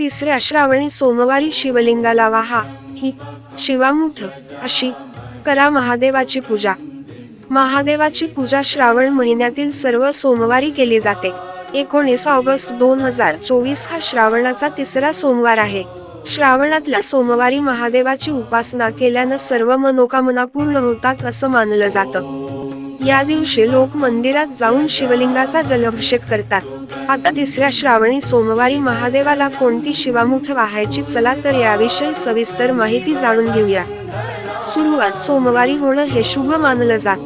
तिसऱ्या श्रावणी सोमवारी शिवलिंगाला वाहा. ही शिवामुठ अशी करा महादेवाची पूजा. महादेवाची पूजा श्रावण महिन्यातील सर्व सोमवारी केली जाते. एकोणीस ऑगस्ट दोन हजार चोवीस हा श्रावणाचा तिसरा सोमवार आहे. श्रावणातल्या सोमवारी महादेवाची उपासना केल्यानं सर्व मनोकामना पूर्ण होतात असं मानलं जातं. या दिवशी लोक मंदिरात जाऊन शिवलिंगाचा जलाभिषेक करतात. आता तिसऱ्या श्रावणी सोमवारी महादेवाला कोणती शिवामुठ वाहायची चला तर याविषयी सविस्तर माहिती जाणून घेऊया. सुरुवात सोमवारी होणं हे शुभ मानलं जात.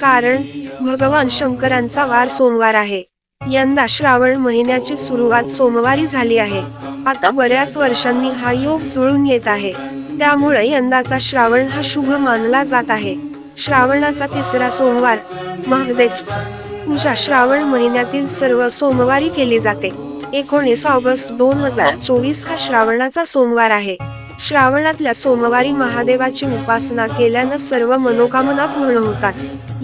कारण भगवान शंकरांचा वार सोमवार आहे. यंदा श्रावण महिन्याची सुरुवात सोमवारी झाली आहे. आता बऱ्याच वर्षांनी हा योग जुळून येत आहे. त्यामुळे यंदाचा श्रावण हा शुभ मानला जात आहे. श्रावणाचा तिसरा सोमवार महादेवच. पूजा श्रावण महिन्यातील सर्व सोमवारी केली जाते. एकोणीस ऑगस्ट दोन हजार चोवीस हा श्रावणाचा सोमवार आहे. श्रावणातल्या सोमवारी महादेवाची उपासना केल्यानं सर्व मनोकामना पूर्ण होतात.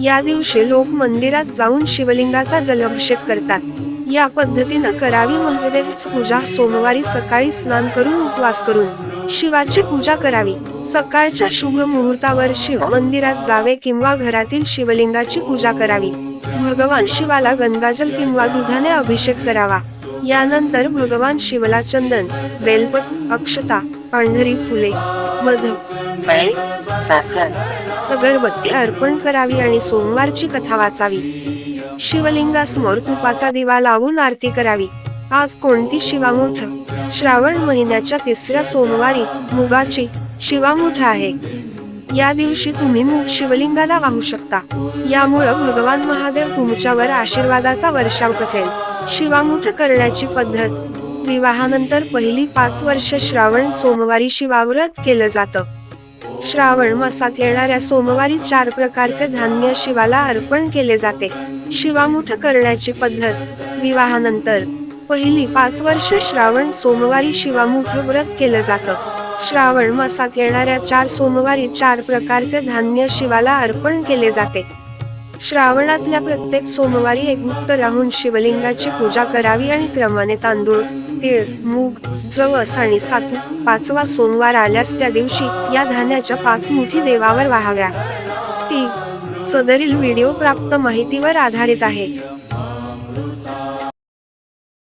या दिवशी लोक मंदिरात जाऊन शिवलिंगाचा जलाभिषेक करतात. या पद्धतीनं करावी महादेवची पूजा सोमवारी सकाळी स्नान करून उपवास करून. शिवाची पूजा करावी. सकाळच्या शुभ मुहूर्तावर शिव मंदिरात जावे किंवा घरातील शिवलिंगाची पूजा करावी. भगवान शिवाला गंगाजल किंवा दुधाने अभिषेक करावा. यानंतर भगवान शिवला चंदन बेलपत अक्षता पांढरी फुले मध साखर अगरबत्ती अर्पण करावी आणि सोमवारची कथा वाचावी. शिवलिंगासमोर तुपाचा दिवा लावून आरती करावी. आज कोणती शिवामुठ श्रावण महिन्याच्या तिसऱ्या सोमवारी मुगाची शिवामुठ आहे. या दिवशी तुम्ही मूग शिवलिंगाला वाहू शकता. यामुळं भगवान महादेव तुमच्यावर आशीर्वादाचा वर्षाव करेल. शिवामुठ करण्याची पद्धत. विवाहानंतर पहिली पाच वर्ष श्रावण सोमवारी शिवाव्रत केलं जातं. श्रावण मासात येणाऱ्या सोमवारी चार प्रकारचे धान्य शिवाला अर्पण केले जाते. शिवामुठ करण्याची पद्धत. विवाहानंतर पहिली पाच वर्ष श्रावण सोमवारी शिवामुख व्रत केलं जातं. श्रावण मासात येणाऱ्या चार सोमवारी चार प्रकारचे धान्य शिवाला अर्पण केले जाते. श्रावणातल्या प्रत्येक सोमवारी एकमुक्त राहून शिवलिंगाची पूजा करावी आणि क्रमाने तांदूळ तीळ मूग जवस आणि सातू पाचवा सोमवार आल्यास त्या दिवशी या धान्याच्या पाच मुठी देवावर वाहाव्या. ती सदरील व्हिडिओ प्राप्त माहितीवर आधारित आहे.